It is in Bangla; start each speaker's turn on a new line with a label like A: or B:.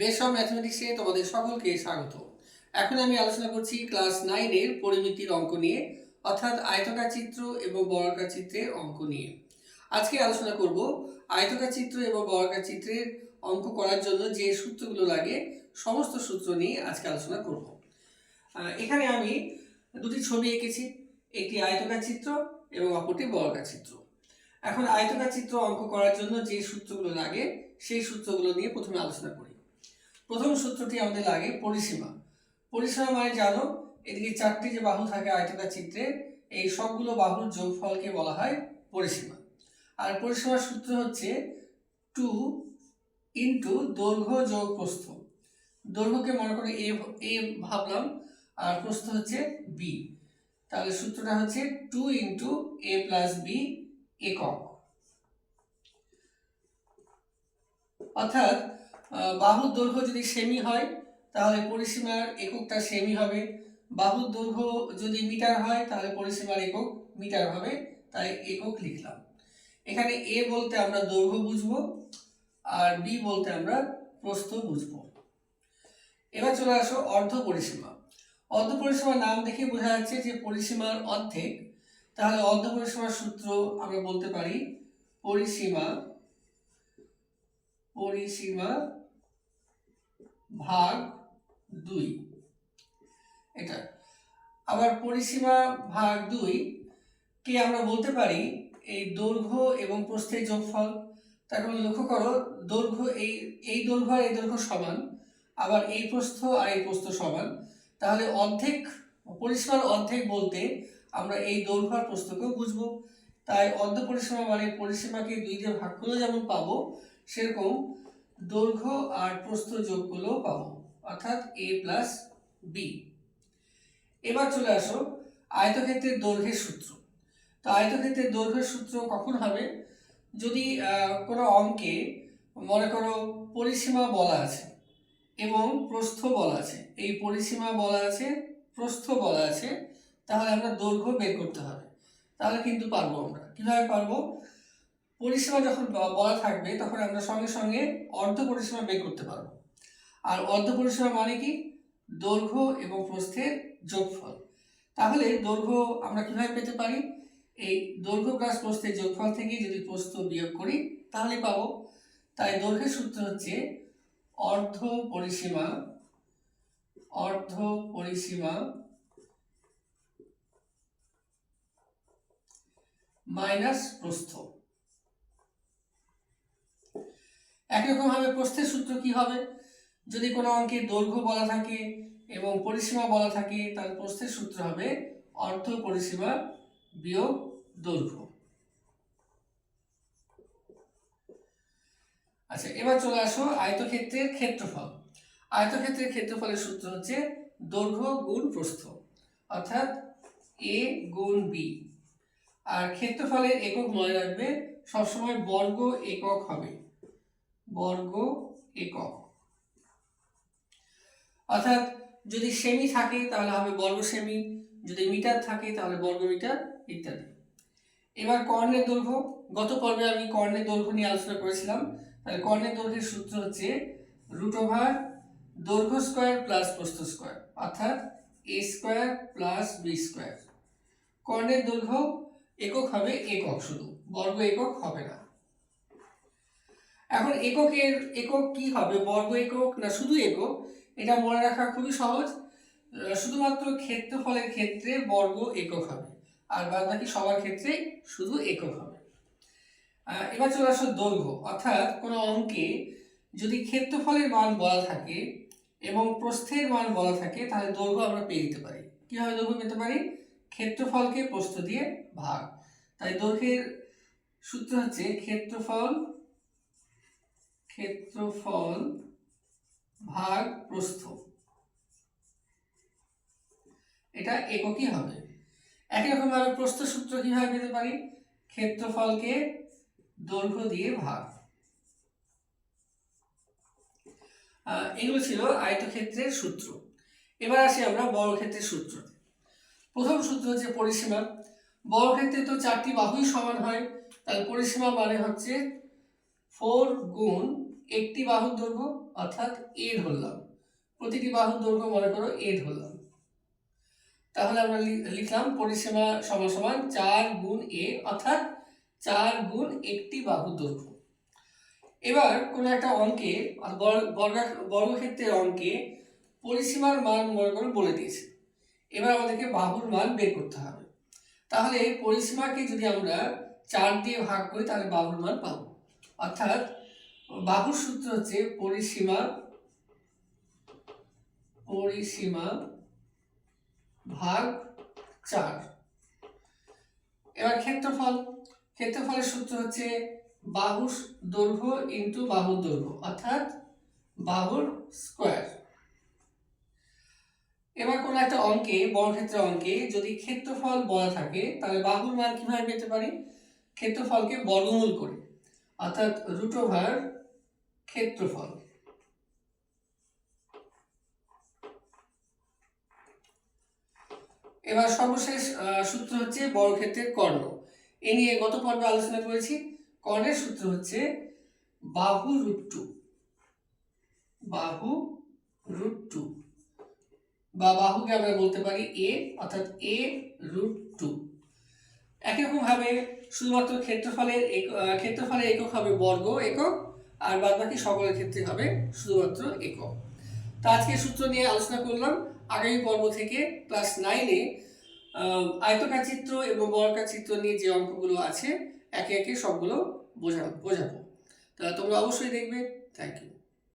A: অফ ম্যাথমেটিক্সে তোমাদের সকলকে স্বাগত। এখন আমি আলোচনা করছি ক্লাস নাইনের পরিমিতির অঙ্ক নিয়ে, অর্থাৎ আয়তকার চিত্র এবং বর্গাকার চিত্রের অঙ্ক নিয়ে। আজকে আলোচনা করব আয়তকার চিত্র এবং বর্গাকার চিত্রের অঙ্ক করার জন্য যে সূত্রগুলো লাগে, সমস্ত সূত্র নিয়ে আজকে আলোচনা করব। এখানে আমি দুটি ছবি এঁকেছি, একটি আয়তকার চিত্র এবং অপরটি বর্গাকার চিত্র। এখন আয়তকার চিত্র অঙ্ক করার জন্য যে সূত্রগুলো লাগে, সেই সূত্রগুলো নিয়ে প্রথমে আলোচনা করি। প্রথম সূত্রটি আমাদের লাগে পরিসীমা। পরিসীমা মানে জানো, এদিকে চারটি যে বাহু থাকে আয়তকার চিত্রে, এই সবগুলো বাহুর যোগফলকে বলা হয় পরিসীমা। আর পরিসীমার সূত্র হচ্ছে টু ইন্টু দৈর্ঘ্য যোগ প্রস্থ। দৈর্ঘ্যকে মনে করে এ এ ভাবলাম, আর প্রস্থ হচ্ছে বি। তাহলে সূত্রটা হচ্ছে two into A plus B একক। অর্থাৎ বাহুর দৈর্ঘ্য যদি সেমি হয়, তাহলে পরিসীমার এককটা সেমি হবে। বাহুর দৈর্ঘ্য যদি মিটার হয়, তাহলে পরিসীমার একক মিটার হবে। তাই একক লিখলাম। এখানে এ বলতে আমরা দৈর্ঘ্য বুঝব, আর বি বলতে আমরা প্রস্থ বুঝব। এবার চলে আসো অর্ধ পরিসীমা। অর্ধ পরিসীমার নাম দেখে বোঝা যাচ্ছে যে পরিসীমার অর্ধেক। তাহলে অর্ধ পরিসীমার সূত্র আমরা বলতে পারি পরিসীমা পরিসীমা ভাগ দুই। এটা। আবার পরিসীমা ভাগ দুই কে আমরা বলতে পারি এই দৈর্ঘ্য এবং প্রস্থের যোগফল। তার কারণে লক্ষ্য করো, দৈর্ঘ্য এই এই দৈর্ঘ্য আর এই দৈর্ঘ্য সমান, আবার এই প্রস্থ আর এই প্রস্থ সমান। তাহলে অর্ধেক, পরিসীমার অর্ধেক বলতে আমরা এই দৈর্ঘ্য আর প্রস্থকেও বুঝব। তাই অর্ধ পরিসীমা মানে পরিসীমাকে দুই দিয়ে ভাগ করলেও যেমন পাবো, সেরকম দৈর্ঘ্য আর প্রস্থ যোগগুলোও পাবো, অর্থাৎ এ প্লাস বি এবার চলে আসো আয়তক্ষেত্রের দৈর্ঘ্যের সূত্র। তো আয়তক্ষেত্রের দৈর্ঘ্যের সূত্র কখন হবে? যদি কোনো অঙ্কে মনে করো পরিসীমা বলা আছে এবং প্রস্থ বলা আছে, এই পরিসীমা বলা আছে, প্রস্থ বলা আছে, তাহলে আমরা দৈর্ঘ্য বের করতে হবে। তাহলে কিন্তু পারব আমরা। কীভাবে পারব? পরিসীমা যখন বলা থাকবে, তখন আমরা সঙ্গে সঙ্গে অর্ধ পরিসীমা বের করতে পারব। আর অর্ধ পরিসীমা মানে কি? দৈর্ঘ্য এবং প্রস্থের যোগফল। তাহলে দৈর্ঘ্য আমরা কীভাবে পেতে পারি? এই দৈর্ঘ্য প্লাস প্রস্থের যোগফল থেকে যদি প্রস্থ বিয়োগ করি, তাহলে পাবো। তাই দৈর্ঘ্যের সূত্র হচ্ছে অর্ধ পরিসীমা অর্ধ পরিসীমা মাইনাস প্রস্থ। একই রকম ভাবে প্রস্থের সূত্র কি হবে? যদি কোনো অঙ্কের দৈর্ঘ্য বলা থাকে এবং পরিসীমা বলা থাকে, তাহলে প্রস্থের সূত্র হবে অর্ধ পরিসীমা বিয়োগ দৈর্ঘ্য। আচ্ছা এবার চলে আসো আয়তক্ষেত্রের ক্ষেত্রফল। আয়তক্ষেত্রের ক্ষেত্রফলের সূত্র হচ্ছে দৈর্ঘ্য গুণ প্রস্থ, অর্থাৎ এ গুণ বি। আর ক্ষেত্রফলের একক মনে রাখবে, সবসময় বর্গ একক হবে। বর্গ একক। অর্থাৎ যদি সেমি থাকে, তাহলে হবে বর্গ সেমি যদি মিটার থাকে, তাহলে বর্গ মিটার ইত্যাদি। এবার কর্ণের দৈর্ঘ্য। গত পর্বে আমি কর্ণের দৈর্ঘ্য নিয়ে আলোচনা করেছিলাম। তাহলে কর্ণের দৈর্ঘ্যের সূত্র হচ্ছে রুট ওভার দৈর্ঘ্য স্কোয়ার প্লাস প্রস্থ স্কোয়ার অর্থাৎ A square plus B square কর্ণের দৈর্ঘ্য একক হবে একক শুধু। বর্গ একক হবে না। এখন এককের একক কি হবে? বর্গ একক না শুধু একক? এটা মনে রাখা খুবই সহজ। শুধুমাত্র ক্ষেত্রফলের ক্ষেত্রে বর্গ একক হবে, আর বাদ বাকি সবার ক্ষেত্রে শুধু একক হবে। এবার চলে আসো দৈর্ঘ্য। অর্থাৎ কোনো অঙ্কে যদি ক্ষেত্রফলের মান বলা থাকে এবং প্রস্থের মান বলা থাকে, তাহলে দৈর্ঘ্য আমরা পেয়ে দিতে পারি। কীভাবে দৈর্ঘ্য পেতে পারি? ক্ষেত্রফলকে প্রস্থ দিয়ে ভাগ। তাই দৈর্ঘ্যের সূত্র হচ্ছে ক্ষেত্রফল ক্ষেত্রফল ভাগ প্রস্থ। এটা এককই হবে। একই রকম ভাবে প্রস্থ সূত্র কীভাবে পেতে পারি? ক্ষেত্রফলকে দৈর্ঘ্য দিয়ে ভাগ। এগুলো ছিল আয়তক্ষেত্রের সূত্র। এবার আসি আমরা বর্গক্ষেত্রের সূত্র প্রথম সূত্র হচ্ছে পরিসীমা। বর্গক্ষেত্রে তো চারটি বাহুই সমান হয়, তাহলে পরিসীমা মানে হচ্ছে ফোর গুণ একটি বাহুর দৈর্ঘ্য, অর্থাৎ এ ধরলাম। প্রতিটি বাহুর দৈর্ঘ্য মনে করো এ ধরলাম। তাহলে আমরা লিখলাম পরিসীমা সমান সমান চার গুণ এ অর্থাৎ চার গুণ একটি বাহুর দৈর্ঘ্য। এবার কোনো একটা অঙ্কে বর্গক্ষেত্রের অঙ্কে পরিসীমার মান মনে করো বলে দিয়েছে। এবার আমাদেরকে বাহুর মান বের করতে হবে। তাহলে পরিসীমাকে যদি আমরা চার দিয়ে ভাগ করি, তাহলে বাহুর মান পাবো। অর্থাৎ বাহুর সূত্র হচ্ছে পরিসীমা পরিসীমা ভাগ চার। এবার ক্ষেত্রফল, ক্ষেত্রফলের সূত্র হচ্ছে বাহুর দৈর্ঘ্য ইন্টু বাহুর দৈর্ঘ্য, অর্থাৎ বাহুর স্কোয়ার এবার কোনো একটা অঙ্কে, বর্গক্ষেত্রের অঙ্কে যদি ক্ষেত্রফল বলা থাকে, তাহলে বাহুর মান কীভাবে পেতে পারি? ক্ষেত্রফলকে বর্গমূল করে, অর্থাৎ রুট ওভার ক্ষেত্রফল। এবার সর্বশেষ সূত্র হচ্ছে বর্গক্ষেত্রের কর্ণ। এ নিয়ে গত পর্বে আলোচনা করেছি। কর্ণের সূত্র হচ্ছে বাহু রুট টু। বাহু রুট টু। বা বাহুকে আমরা বলতে পারি এ, অর্থাৎ এ রুট টু। একই রকমভাবে শুধুমাত্র ক্ষেত্রফলের ক্ষেত্রফলের একক হবে বর্গ, একক আর বাদ বাকি সকলের ক্ষেত্রে হবে শুধুমাত্র একক। তো আজকে সূত্র নিয়ে আলোচনা করলাম। আগামী পর্ব থেকে ক্লাস নাইনে আয়তকার চিত্র এবং বর্গাকার চিত্র নিয়ে যে অঙ্কগুলো আছে, একে একে সবগুলো বোঝা, বোঝাবো। তা তোমরা অবশ্যই দেখবে। Thank you